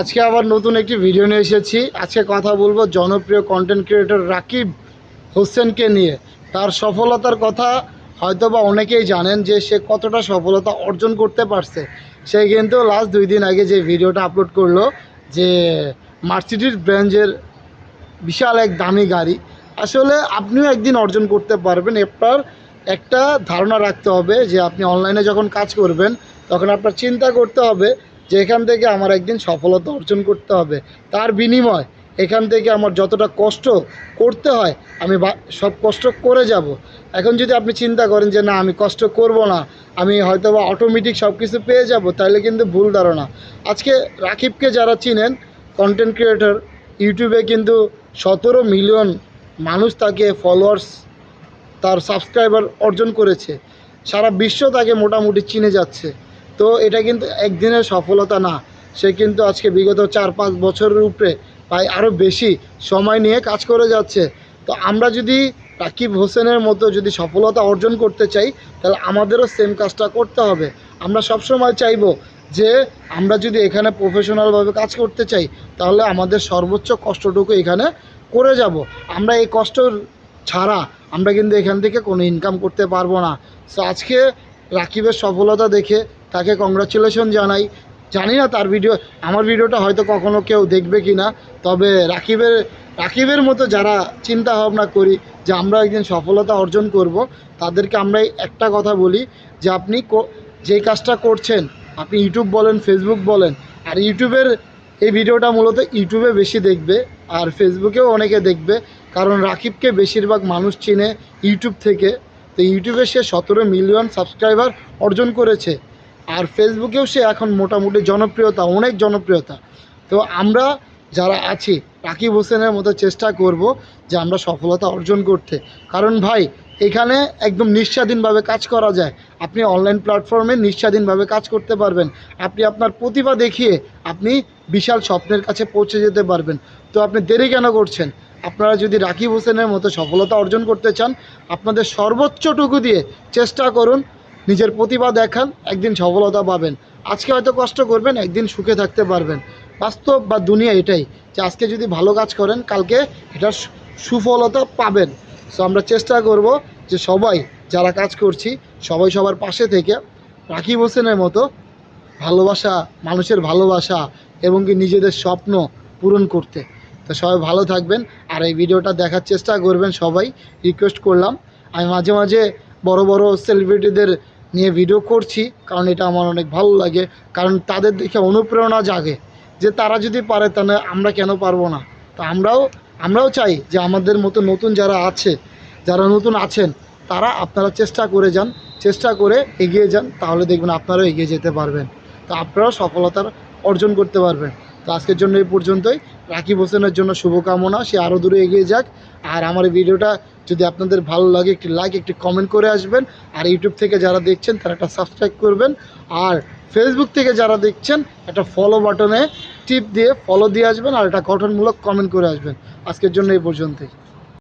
আজকে আবার নতুন একটি ভিডিও নিয়ে এসেছি। আজকে কথা বলব জনপ্রিয় কন্টেন্ট ক্রিয়েটর রাকিব হোসেনকে নিয়ে। তার সফলতার কথা হয়তো বা অনেকেই জানেন যে সে কতটা সফলতা অর্জন করতে পারছে। সে কিন্তু লাস্ট দুই দিন আগে যে ভিডিওটা আপলোড করল, যে মার্সিডিস ব্র্যান্ডের বিশাল এক দামি গাড়ি। আসলে আপনিও একদিন অর্জন করতে পারবেন। আপনার একটা ধারণা রাখতে হবে যে আপনি অনলাইনে যখন কাজ করবেন, তখন আপনার চিন্তা করতে হবে যে এখান থেকে আমার একদিন সফলতা অর্জন করতে হবে, তার বিনিময় এখান থেকে আমার যতটা কষ্ট করতে হয়, আমি সব কষ্ট করে যাব। এখন যদি আপনি চিন্তা করেন যে না, আমি কষ্ট করব না, আমি হয়তো বা অটোমেটিক সব কিছু পেয়ে যাব, তাহলে কিন্তু ভুল ধারণা। আজকে রাকিবকে যারা চিনেন কন্টেন্ট ক্রিয়েটর ইউটিউবে কিন্তু সতেরো মিলিয়ন মানুষ তাকে ফলোয়ার্স তার সাবস্ক্রাইবার অর্জন করেছে। সারা বিশ্ব তাকে মোটামুটি চিনে যাচ্ছে। তো এটা কিন্তু একদিনের সফলতা না। সে কিন্তু আজকে বিগত চার, পাঁচ বছরের উপরে প্রায় আরও বেশি সময় নিয়ে কাজ করে যাচ্ছে। তো আমরা যদি রাকিব হোসেনের মতো যদি সফলতা অর্জন করতে চাই, তাহলে আমাদেরও সেম কাজটা করতে হবে। আমরা সবসময় চাইব যে আমরা যদি এখানে প্রফেশনালভাবে কাজ করতে চাই, তাহলে আমাদের সর্বোচ্চ কষ্টটুকু এখানে করে যাব। আমরা এই কষ্ট ছাড়া আমরা কিন্তু এখান থেকে কোনো ইনকাম করতে পারব না। সো আজকে রাকিবের সফলতা দেখে তাকে কংগ্রাচুলেশন জানাই। জানি না তার ভিডিও আমার ভিডিওটা হয়তো কখনো কেউ দেখবে কি না তবে রাকিবের রাকিবের মতো যারা চিন্তা ভাবনা করি যে আমরা একদিন সফলতা অর্জন করব, তাদেরকে আমরা একটা কথা বলি যে আপনি যেই কাজটা করছেন, আপনি ইউটিউব বলেন ফেসবুক বলেন, আর ইউটিউবের এই ভিডিওটা মূলত ইউটিউবে বেশি দেখবে, আর ফেসবুকেও অনেকে দেখবে, কারণ রাকিবকে বেশিরভাগ মানুষ চিনে ইউটিউব থেকে। তো ইউটিউবে সে সতেরো মিলিয়ন সাবস্ক্রাইবার অর্জন করেছে। আর ফেসবুকেও সে এখন মোটামুটি জনপ্রিয়তা, অনেক জনপ্রিয়তা। তো আমরা যারা আছি, রাকিব হোসেনের মতো চেষ্টা করব যে আমরা সফলতা অর্জন করতে। কারণ ভাই, এখানে একদম নিঃস্বাধীনভাবে কাজ করা যায়। আপনি অনলাইন প্ল্যাটফর্মে নিঃস্বাধীনভাবে কাজ করতে পারবেন। আপনি আপনার প্রতিভা দেখিয়ে আপনি বিশাল স্বপ্নের কাছে পৌঁছে যেতে পারবেন। তো আপনি দেরি কেন করছেন? আপনারা যদি রাকিব হোসেনের মতো সফলতা অর্জন করতে চান, আপনাদের সর্বোচ্চটুকু দিয়ে চেষ্টা করুন নিজের প্রতিভা দেখান, একদিন সফলতা পাবেন। আজকে হয়তো কষ্ট করবেন, একদিন সুখে থাকতে পারবেন। বাস্তব বা দুনিয়া এটাই যে আজকে যদি ভালো কাজ করেন, কালকে এটার সু- সুফলতা পাবেন। সো আমরা চেষ্টা করব যে সবাই যারা কাজ করছি, সবাই সবার পাশে থেকে রাকিব হোসেনের মতো ভালোবাসা, মানুষের ভালোবাসা এবং কি নিজেদের স্বপ্ন পূরণ করতে। তো সবাই ভালো থাকবেন আর এই ভিডিওটা দেখার চেষ্টা করবেন সবাই। রিকোয়েস্ট করলাম। আমি মাঝে মাঝে বড় বড় সেলিব্রিটিদের নিয়ে ভিডিও করছি, কারণ এটা আমার অনেক ভালো লাগে, কারণ তাদের দেখে অনুপ্রেরণা জাগে, যে তারা যদি পারে তাহলে আমরা কেন পারব না? তো আমরাও আমরাও চাই যে আমাদের মতো নতুন যারা আছে, যারা নতুন আছেন, তারা আপনারা চেষ্টা করে যান, চেষ্টা করে এগিয়ে যান, তাহলে দেখবেন আপনারাও এগিয়ে যেতে পারবেন। তো আপনারাও সফলতার অর্জন করতে পারবেন। তো আজকের জন্য এই পর্যন্তই। রাকিব হোসেনের জন্য শুভকামনা, সে আরও দূরে এগিয়ে যাক। আর আমার এই ভিডিওটা যদি আপনাদের ভালো লাগে, একটি লাইক একটি কমেন্ট করে আসবেন। আর ইউটিউব থেকে যারা দেখছেন, তারা একটা সাবস্ক্রাইব করবেন। আর ফেসবুক থেকে যারা দেখছেন, একটা ফলো বাটনে টিপ দিয়ে ফলো দিয়ে আসবেন। আর একটা গঠনমূলক কমেন্ট করে আসবেন। আজকের জন্য এই পর্যন্তই।